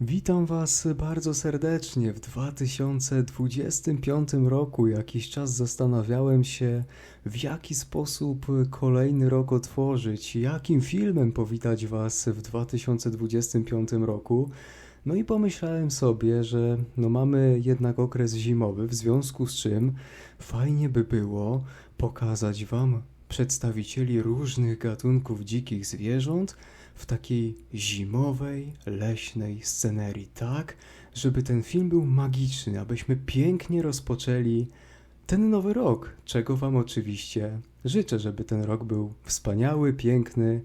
Witam Was bardzo serdecznie. W 2025 roku jakiś czas zastanawiałem się, w jaki sposób kolejny rok otworzyć, jakim filmem powitać Was w 2025 roku. No i pomyślałem sobie, że no mamy jednak okres zimowy, w związku z czym fajnie by było pokazać Wam przedstawicieli różnych gatunków dzikich zwierząt w takiej zimowej, leśnej scenerii, tak, żeby ten film był magiczny, abyśmy pięknie rozpoczęli ten nowy rok, czego Wam oczywiście życzę, żeby ten rok był wspaniały, piękny,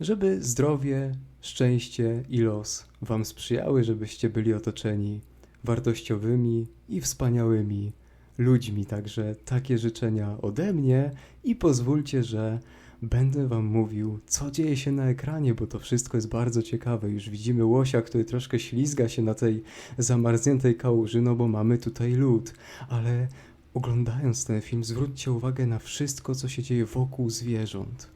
żeby zdrowie, szczęście i los Wam sprzyjały, żebyście byli otoczeni wartościowymi i wspaniałymi ludźmi. Także takie życzenia ode mnie i pozwólcie, że będę Wam mówił, co dzieje się na ekranie, bo to wszystko jest bardzo ciekawe. Już widzimy łosia, który troszkę ślizga się na tej zamarzniętej kałuży, no bo mamy tutaj lód. Ale oglądając ten film, zwróćcie uwagę na wszystko, co się dzieje wokół zwierząt.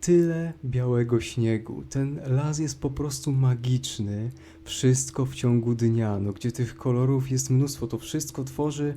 Tyle białego śniegu. Ten las jest po prostu magiczny. Wszystko w ciągu dnia, no gdzie tych kolorów jest mnóstwo, to wszystko tworzy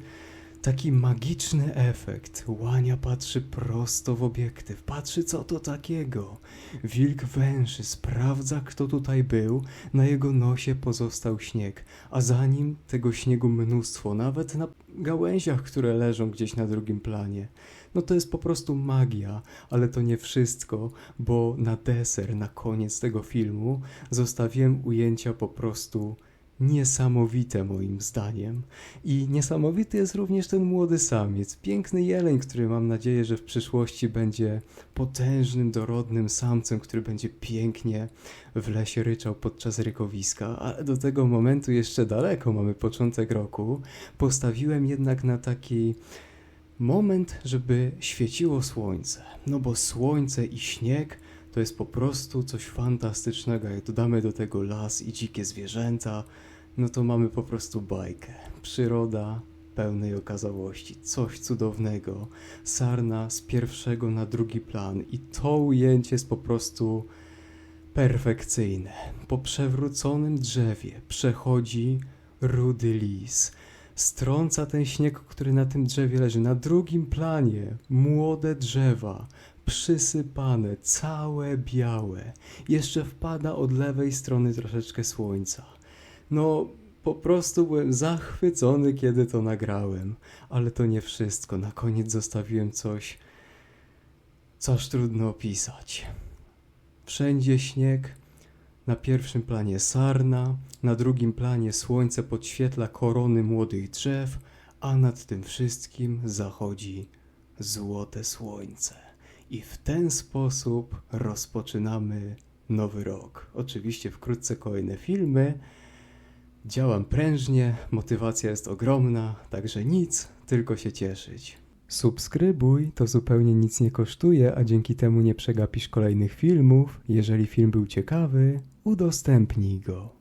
taki magiczny efekt. Łania patrzy prosto w obiektyw, patrzy co to takiego. Wilk węszy, sprawdza kto tutaj był, na jego nosie pozostał śnieg, a za nim tego śniegu mnóstwo, nawet na gałęziach, które leżą gdzieś na drugim planie. No to jest po prostu magia, ale to nie wszystko, bo na deser, na koniec tego filmu zostawiłem ujęcia po prostu niesamowite moim zdaniem. I niesamowity jest również ten młody samiec, piękny jeleń, który mam nadzieję, że w przyszłości będzie potężnym, dorodnym samcem, który będzie pięknie w lesie ryczał podczas rykowiska, ale do tego momentu jeszcze daleko, mamy początek roku. Postawiłem jednak na taki moment, żeby świeciło słońce. No bo słońce i śnieg to jest po prostu coś fantastycznego. Jak dodamy do tego las i dzikie zwierzęta, no to mamy po prostu bajkę. Przyroda pełnej okazałości, coś cudownego. Sarna z pierwszego na drugi plan i to ujęcie jest po prostu perfekcyjne. Po przewróconym drzewie przechodzi rudy lis. Strąca ten śnieg, który na tym drzewie leży. Na drugim planie młode drzewa, przysypane, całe białe. Jeszcze wpada od lewej strony troszeczkę słońca. No, po prostu byłem zachwycony, kiedy to nagrałem. Ale to nie wszystko. Na koniec zostawiłem coś, co aż trudno opisać. Wszędzie śnieg, na pierwszym planie sarna, na drugim planie słońce podświetla korony młodych drzew, a nad tym wszystkim zachodzi złote słońce. I w ten sposób rozpoczynamy nowy rok. Oczywiście wkrótce kolejne filmy. Działam prężnie, motywacja jest ogromna, także nic, tylko się cieszyć. Subskrybuj, to zupełnie nic nie kosztuje, a dzięki temu nie przegapisz kolejnych filmów. Jeżeli film był ciekawy, udostępnij go.